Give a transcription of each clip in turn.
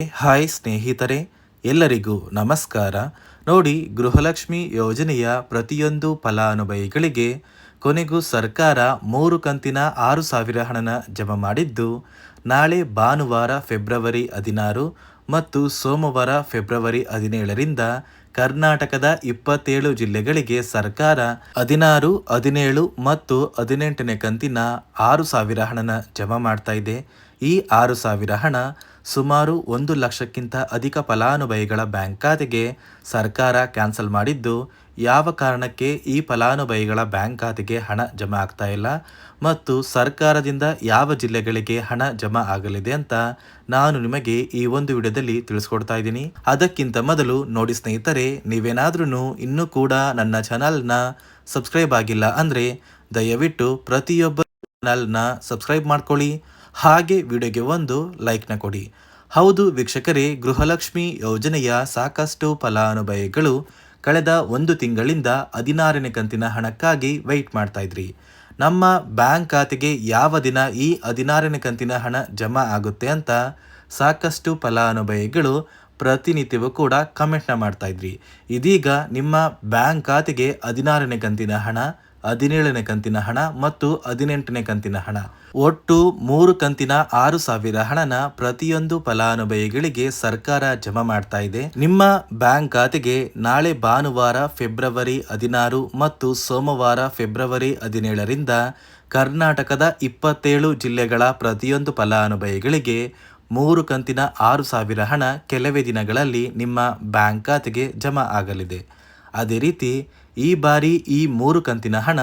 Hi ಸ್ನೇಹಿತರೆ, ಎಲ್ಲರಿಗೂ ನಮಸ್ಕಾರ. ನೋಡಿ, ಗೃಹಲಕ್ಷ್ಮಿ ಯೋಜನೆಯ ಪ್ರತಿಯೊಂದು ಫಲಾನುಭವಿಗಳಿಗೆ ಕೊನೆಗೂ ಸರ್ಕಾರ ಮೂರು ಕಂತಿನ ಆರು ಸಾವಿರ ಹಣನ ಜಮಾ ಮಾಡಿದ್ದು, ನಾಳೆ ಭಾನುವಾರ ಫೆಬ್ರವರಿ ಹದಿನಾರು ಮತ್ತು ಸೋಮವಾರ ಫೆಬ್ರವರಿ ಹದಿನೇಳರಿಂದ ಕರ್ನಾಟಕದ ಇಪ್ಪತ್ತೇಳು ಜಿಲ್ಲೆಗಳಿಗೆ ಸರ್ಕಾರ ಹದಿನಾರು, ಹದಿನೇಳು ಮತ್ತು ಹದಿನೆಂಟನೇ ಕಂತಿನ ಆರು ಸಾವಿರ ಹಣನ ಜಮಾ ಮಾಡ್ತಾ ಇದೆ. ಈ ಆರು ಸಾವಿರ ಹಣ ಸುಮಾರು ಒಂದು ಲಕ್ಷಕ್ಕಿಂತ ಅಧಿಕ ಫಲಾನುಭವಿಗಳ ಬ್ಯಾಂಕ್ ಖಾತೆಗೆ ಸರ್ಕಾರ ಕ್ಯಾನ್ಸಲ್ ಮಾಡಿದ್ದು, ಯಾವ ಕಾರಣಕ್ಕೆ ಈ ಫಲಾನುಭವಿಗಳ ಬ್ಯಾಂಕ್ ಖಾತೆಗೆ ಹಣ ಜಮಾ ಆಗ್ತಾ ಇಲ್ಲ ಮತ್ತು ಸರ್ಕಾರದಿಂದ ಯಾವ ಜಿಲ್ಲೆಗಳಿಗೆ ಹಣ ಜಮಾ ಆಗಲಿದೆ ಅಂತ ನಾನು ನಿಮಗೆ ಈ ಒಂದು ವಿಡಿಯೋದಲ್ಲಿ ತಿಳಿಸ್ಕೊಡ್ತಾ ಇದ್ದೀನಿ. ಅದಕ್ಕಿಂತ ಮೊದಲು ನೋಡಿ ಸ್ನೇಹಿತರೆ ನೀವೇನಾದ್ರೂ ಇನ್ನೂ ಕೂಡ ನನ್ನ ಚಾನಲ್ನ ಸಬ್ಸ್ಕ್ರೈಬ್ ಆಗಿಲ್ಲ ಅಂದರೆ ದಯವಿಟ್ಟು ಪ್ರತಿಯೊಬ್ಬ ಚಾನಲ್ನ ಸಬ್ಸ್ಕ್ರೈಬ್ ಮಾಡ್ಕೊಳ್ಳಿ. ಹಾಗೆ ವಿಡಿಯೋಗೆ ಒಂದು ಲೈಕ್ನ ಕೊಡಿ. ಹೌದು ವೀಕ್ಷಕರೇ, ಗೃಹಲಕ್ಷ್ಮಿ ಯೋಜನೆಯ ಸಾಕಷ್ಟು ಫಲಾನುಭವಿಗಳು ಕಳೆದ ಒಂದು ತಿಂಗಳಿಂದ ಹದಿನಾರನೇ ಕಂತಿನ ಹಣಕ್ಕಾಗಿ ವೆಯ್ಟ್ ಮಾಡ್ತಾ ಇದ್ರಿ. ನಮ್ಮ ಬ್ಯಾಂಕ್ ಖಾತೆಗೆ ಯಾವ ದಿನ ಈ ಹದಿನಾರನೇ ಕಂತಿನ ಹಣ ಜಮಾ ಆಗುತ್ತೆ ಅಂತ ಸಾಕಷ್ಟು ಫಲಾನುಭವಿಗಳು ಪ್ರತಿನಿತ್ಯವೂ ಕೂಡ ಕಮೆಂಟ್ನ ಮಾಡ್ತಾ ಇದ್ರಿ. ಇದೀಗ ನಿಮ್ಮ ಬ್ಯಾಂಕ್ ಖಾತೆಗೆ ಹದಿನಾರನೇ ಕಂತಿನ ಹಣ ಹದಿನೇಳನೇ ಕಂತಿನ ಹಣ ಮತ್ತು ಹದಿನೆಂಟನೇ ಕಂತಿನ ಹಣ. ಒಟ್ಟು ಮೂರು ಕಂತಿನ ಆರು ಸಾವಿರ ಹಣನ ಪ್ರತಿಯೊಂದು ಫಲಾನುಭವಿಗಳಿಗೆ ಸರ್ಕಾರ ಜಮಾ ಮಾಡ್ತಾ ಇದೆ. ನಿಮ್ಮ ಬ್ಯಾಂಕ್ ಖಾತೆಗೆ ನಾಳೆ ಭಾನುವಾರ ಫೆಬ್ರವರಿ ಹದಿನಾರು ಮತ್ತು ಸೋಮವಾರ ಫೆಬ್ರವರಿ ಹದಿನೇಳರಿಂದ ಕರ್ನಾಟಕದ ಇಪ್ಪತ್ತೇಳು ಜಿಲ್ಲೆಗಳ ಪ್ರತಿಯೊಂದು ಫಲಾನುಭವಿಗಳಿಗೆ ಮೂರು ಕಂತಿನ ಆರು ಸಾವಿರ ಹಣ ಕೆಲವೇ ದಿನಗಳಲ್ಲಿ ನಿಮ್ಮ ಬ್ಯಾಂಕ್ ಖಾತೆಗೆ ಜಮಾ ಆಗಲಿದೆ. ಅದೇ ರೀತಿ ಈ ಬಾರಿ ಈ ಮೂರು ಕಂತಿನ ಹಣ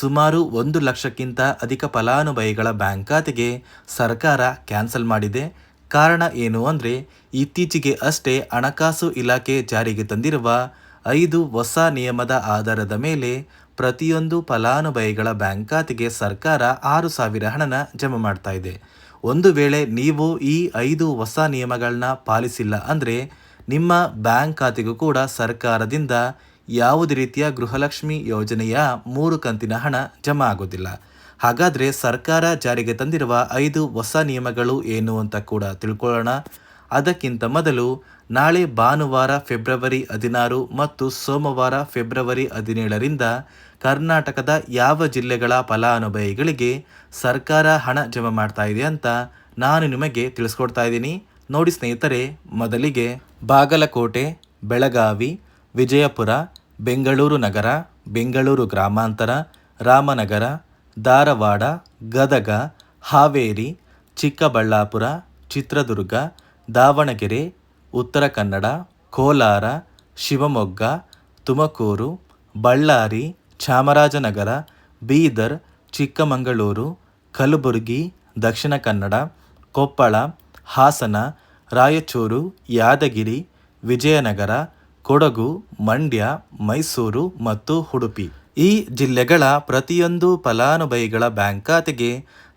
ಸುಮಾರು ಒಂದು ಲಕ್ಷಕ್ಕಿಂತ ಅಧಿಕ ಫಲಾನುಭವಿಗಳ ಬ್ಯಾಂಕ್ ಖಾತೆಗೆ ಸರ್ಕಾರ ಕ್ಯಾನ್ಸಲ್ ಮಾಡಿದೆ. ಕಾರಣ ಏನು ಅಂದರೆ, ಇತ್ತೀಚೆಗೆ ಅಷ್ಟೇ ಹಣಕಾಸು ಇಲಾಖೆ ಜಾರಿಗೆ ತಂದಿರುವ ಐದು ಹೊಸ ನಿಯಮದ ಆಧಾರದ ಮೇಲೆ ಪ್ರತಿಯೊಂದು ಫಲಾನುಭವಿಗಳ ಬ್ಯಾಂಕ್ ಖಾತೆಗೆ ಸರ್ಕಾರ ಆರು ಸಾವಿರ ಹಣನ ಜಮಾ ಮಾಡ್ತಾ ಇದೆ. ಒಂದು ವೇಳೆ ನೀವು ಈ ಐದು ಹೊಸ ನಿಯಮಗಳನ್ನ ಪಾಲಿಸಿಲ್ಲ ಅಂದರೆ, ನಿಮ್ಮ ಬ್ಯಾಂಕ್ ಖಾತೆಗೂ ಕೂಡ ಸರ್ಕಾರದಿಂದ ಯಾವುದೇ ರೀತಿಯ ಗೃಹಲಕ್ಷ್ಮಿ ಯೋಜನೆಯ ಮೂರು ಕಂತಿನ ಹಣ ಜಮಾ ಆಗೋದಿಲ್ಲ. ಹಾಗಾದರೆ ಸರ್ಕಾರ ಜಾರಿಗೆ ತಂದಿರುವ ಐದು ಹೊಸ ನಿಯಮಗಳು ಏನು ಅಂತ ಕೂಡ ತಿಳ್ಕೊಳ್ಳೋಣ. ಅದಕ್ಕಿಂತ ಮೊದಲು ನಾಳೆ ಭಾನುವಾರ ಫೆಬ್ರವರಿ ಹದಿನಾರು ಮತ್ತು ಸೋಮವಾರ ಫೆಬ್ರವರಿ ಹದಿನೇಳರಿಂದ ಕರ್ನಾಟಕದ ಯಾವ ಜಿಲ್ಲೆಗಳ ಫಲಾನುಭವಿಗಳಿಗೆ ಸರ್ಕಾರ ಹಣ ಜಮಾ ಮಾಡ್ತಾ ಇದೆ ಅಂತ ನಾನು ನಿಮಗೆ ತಿಳಿಸ್ಕೊಡ್ತಾ ಇದ್ದೀನಿ. ನೋಡಿ ಸ್ನೇಹಿತರೆ, ಮೊದಲಿಗೆ ಬಾಗಲಕೋಟೆ, ಬೆಳಗಾವಿ, ವಿಜಯಪುರ ಬೆಂಗಳೂರು ನಗರ, ಬೆಂಗಳೂರು ಗ್ರಾಮಾಂತರ, ರಾಮನಗರ, ಧಾರವಾಡ, ಗದಗ, ಹಾವೇರಿ, ಚಿಕ್ಕಬಳ್ಳಾಪುರ, ಚಿತ್ರದುರ್ಗ, ದಾವಣಗೆರೆ, ಉತ್ತರ ಕನ್ನಡ, ಕೋಲಾರ, ಶಿವಮೊಗ್ಗ, ತುಮಕೂರು, ಬಳ್ಳಾರಿ, ಚಾಮರಾಜನಗರ, ಬೀದರ್, ಚಿಕ್ಕಮಗಳೂರು, ಕಲಬುರಗಿ, ದಕ್ಷಿಣ ಕನ್ನಡ, ಕೊಪ್ಪಳ, ಹಾಸನ, ರಾಯಚೂರು, ಯಾದಗಿರಿ, ವಿಜಯನಗರ ಕೊಡಗು, ಮಂಡ್ಯ, ಮೈಸೂರು ಮತ್ತು ಉಡುಪಿ. ಈ ಜಿಲ್ಲೆಗಳ ಪ್ರತಿಯೊಂದು ಫಲಾನುಭವಿಗಳ ಬ್ಯಾಂಕ್ ಖಾತೆಗೆ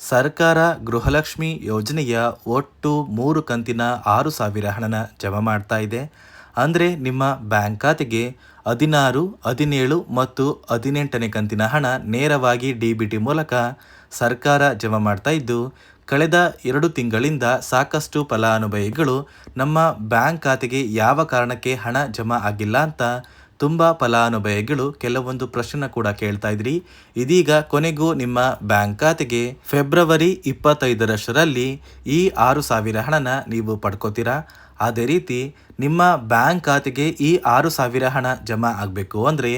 ಸರ್ಕಾರ ಗೃಹಲಕ್ಷ್ಮಿ ಯೋಜನೆಯ ಒಟ್ಟು ಮೂರು ಕಂತಿನ ಆರು ಸಾವಿರ ಹಣನ ಜಮಾ ಮಾಡ್ತಾ ಇದೆ. ಅಂದರೆ ನಿಮ್ಮ ಬ್ಯಾಂಕ್ ಖಾತೆಗೆ ಹದಿನಾರು, ಹದಿನೇಳು ಮತ್ತು ಹದಿನೆಂಟನೇ ಕಂತಿನ ಹಣ ನೇರವಾಗಿ ಡಿ ಬಿ ಟಿ ಮೂಲಕ ಸರ್ಕಾರ ಜಮಾ ಮಾಡ್ತಾ ಇದ್ದು ಕಳೆದ ಎರಡು ತಿಂಗಳಿಂದ ಸಾಕಷ್ಟು ಫಲಾನುಭವಿಗಳು ನಮ್ಮ ಬ್ಯಾಂಕ್ ಖಾತೆಗೆ ಯಾವ ಕಾರಣಕ್ಕೆ ಹಣ ಜಮಾ ಆಗಿಲ್ಲ ಅಂತ ತುಂಬ ಫಲಾನುಭವಿಗಳು ಕೆಲವೊಂದು ಪ್ರಶ್ನೆ ಕೂಡ ಕೇಳ್ತಾ ಇದ್ರಿ. ಇದೀಗ ಕೊನೆಗೂ ನಿಮ್ಮ ಬ್ಯಾಂಕ್ ಖಾತೆಗೆ ಫೆಬ್ರವರಿ ಇಪ್ಪತ್ತೈದರಷ್ಟರಲ್ಲಿ ಈ ಆರು ಸಾವಿರ ಹಣನ ನೀವು ಪಡ್ಕೋತೀರಾ? ಅದೇ ರೀತಿ ನಿಮ್ಮ ಬ್ಯಾಂಕ್ ಖಾತೆಗೆ ಈ ಆರು ಸಾವಿರ ಹಣ ಜಮಾ ಆಗಬೇಕು ಅಂದರೆ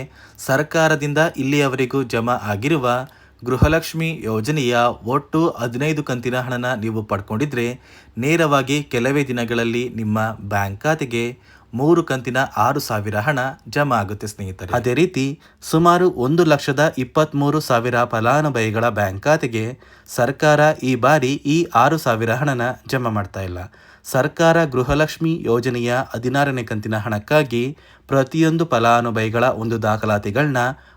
ಸರ್ಕಾರದಿಂದ ಇಲ್ಲಿಯವರೆಗೂ ಜಮಾ ಆಗಿರುವ ಗೃಹಲಕ್ಷ್ಮಿ ಯೋಜನೆಯ ಒಟ್ಟು ಹದಿನೈದು ಕಂತಿನ ಹಣನ ನೀವು ಪಡ್ಕೊಂಡಿದ್ರೆ ನೇರವಾಗಿ ಕೆಲವೇ ದಿನಗಳಲ್ಲಿ ನಿಮ್ಮ ಬ್ಯಾಂಕ್ ಖಾತೆಗೆ ಮೂರು ಕಂತಿನ ಆರು ಸಾವಿರ ಹಣ ಜಮಾ ಆಗುತ್ತೆ ಸ್ನೇಹಿತರೆ. ಅದೇ ರೀತಿ ಸುಮಾರು ಒಂದು ಲಕ್ಷದ ಇಪ್ಪತ್ತ್ಮೂರು ಸಾವಿರ ಫಲಾನುಭವಿಗಳ ಬ್ಯಾಂಕ್ ಖಾತೆಗೆ ಸರ್ಕಾರ ಈ ಬಾರಿ ಈ ಆರು ಸಾವಿರ ಹಣನ ಜಮಾ ಮಾಡ್ತಾ ಇಲ್ಲ. ಸರ್ಕಾರ ಗೃಹಲಕ್ಷ್ಮಿ ಯೋಜನೆಯ ಹದಿನಾರನೇ ಕಂತಿನ ಹಣಕ್ಕಾಗಿ ಪ್ರತಿಯೊಂದು ಫಲಾನುಭವಿಗಳ ಒಂದು ದಾಖಲಾತಿಗಳನ್ನ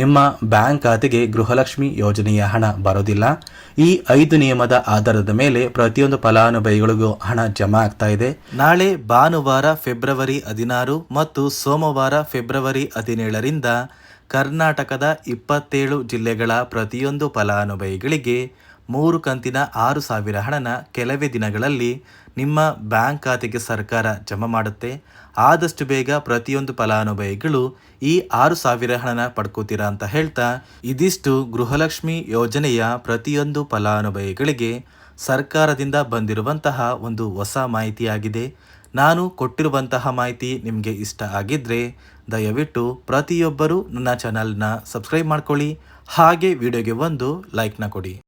ನಿಮ್ಮ ಬ್ಯಾಂಕ್ ಖಾತೆಗೆ ಗೃಹಲಕ್ಷ್ಮಿ ಯೋಜನೆಯ ಹಣ ಬರೋದಿಲ್ಲ. ಈ ಐದು ನಿಯಮದ ಆಧಾರದ ಮೇಲೆ ಪ್ರತಿಯೊಂದು ಫಲಾನುಭವಿಗಳಿಗೂ ಹಣ ಜಮಾ ಆಗ್ತಾ ಇದೆ. ನಾಳೆ ಭಾನುವಾರ ಫೆಬ್ರವರಿ ಹದಿನಾರು ಮತ್ತು ಸೋಮವಾರ ಫೆಬ್ರವರಿ ಹದಿನೇಳರಿಂದ ಕರ್ನಾಟಕದ ಇಪ್ಪತ್ತೇಳು ಜಿಲ್ಲೆಗಳ ಪ್ರತಿಯೊಂದು ಫಲಾನುಭವಿಗಳಿಗೆ ಮೂರು ಕಂತಿನ ಆರು ಸಾವಿರ ಹಣನ ಕೆಲವೇ ದಿನಗಳಲ್ಲಿ ನಿಮ್ಮ ಬ್ಯಾಂಕ್ ಖಾತೆಗೆ ಸರ್ಕಾರ ಜಮಾ ಮಾಡುತ್ತೆ. ಆದಷ್ಟು ಬೇಗ ಪ್ರತಿಯೊಂದು ಫಲಾನುಭವಿಗಳು ಈ ಆರು ಸಾವಿರ ಹಣನ ಪಡ್ಕೋತೀರಾ ಅಂತ ಹೇಳ್ತಾ ಇದಿಷ್ಟು ಗೃಹಲಕ್ಷ್ಮಿ ಯೋಜನೆಯ ಪ್ರತಿಯೊಂದು ಫಲಾನುಭವಿಗಳಿಗೆ ಸರ್ಕಾರದಿಂದ ಬಂದಿರುವಂತಹ ಒಂದು ಹೊಸ ಮಾಹಿತಿಯಾಗಿದೆ. ನಾನು ಕೊಟ್ಟಿರುವಂತಹ ಮಾಹಿತಿ ನಿಮಗೆ ಇಷ್ಟ ಆಗಿದ್ದರೆ ದಯವಿಟ್ಟು ಪ್ರತಿಯೊಬ್ಬರೂ ನನ್ನ ಚಾನಲ್ನ ಸಬ್ಸ್ಕ್ರೈಬ್ ಮಾಡ್ಕೊಳ್ಳಿ. ಹಾಗೆ ವಿಡಿಯೋಗೆ ಒಂದು ಲೈಕ್ನ ಕೊಡಿ.